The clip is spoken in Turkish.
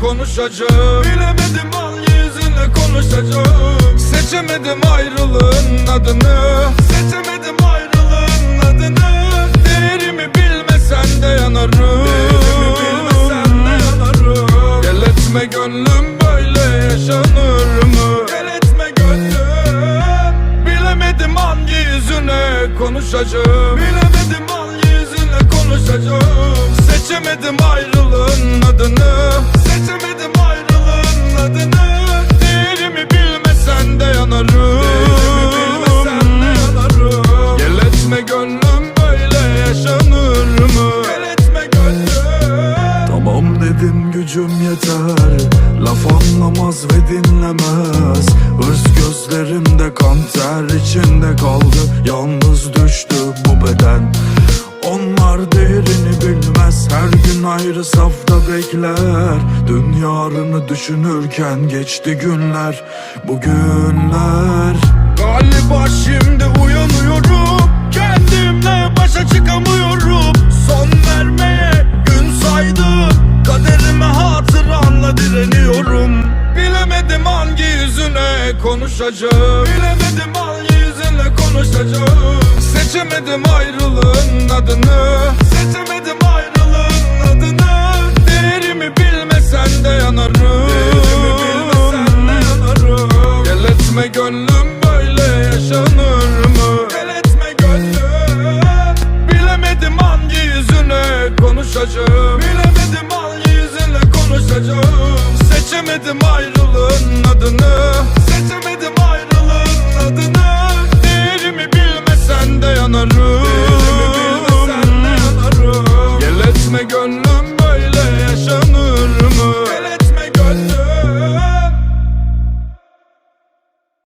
konuşacağım. Bilemedim hangi yüzünle konuşacağım. Seçemedim ayrılığın adını. Seçemedim ayrılığın adını. Değerimi bilmesen de yanarım. Değerimi bilmesen de yanarım. Gel etme gönlüm böyle yaşanır mı? Gel etme gönlüm. Bilemedim hangi yüzüne konuşacağım. Bilemedim hangi yüzüne konuşacağım böyle yaşanır mı? Gel etme gönlüm. Tamam dedim gücüm yeter. Laf anlamaz ve dinlemez. Hırs gözlerimde kan ter içinde kaldı. Yalnız düştü bu beden. Onlar değerini bilmez. Her gün ayrı safta bekler. Dün yarını düşünürken geçti günler. Bugünler Kaderime hatıranla direniyorum. Bilemedim hangi yüzüne konuşacağım. Bilemedim hangi yüzüne konuşacağım. Seçemedim ayrılığın adını. Seçemedim ayrılığın adını. Değerimi bilmesen de yanarım. Değerimi bilmesen de yanarım. Gel etme gönlüm böyle yaşanır mı? Gel etme gönlüm. Bilemedim hangi yüzüne konuşacağım. Bilemedim Bilemedim ayrılığın adını.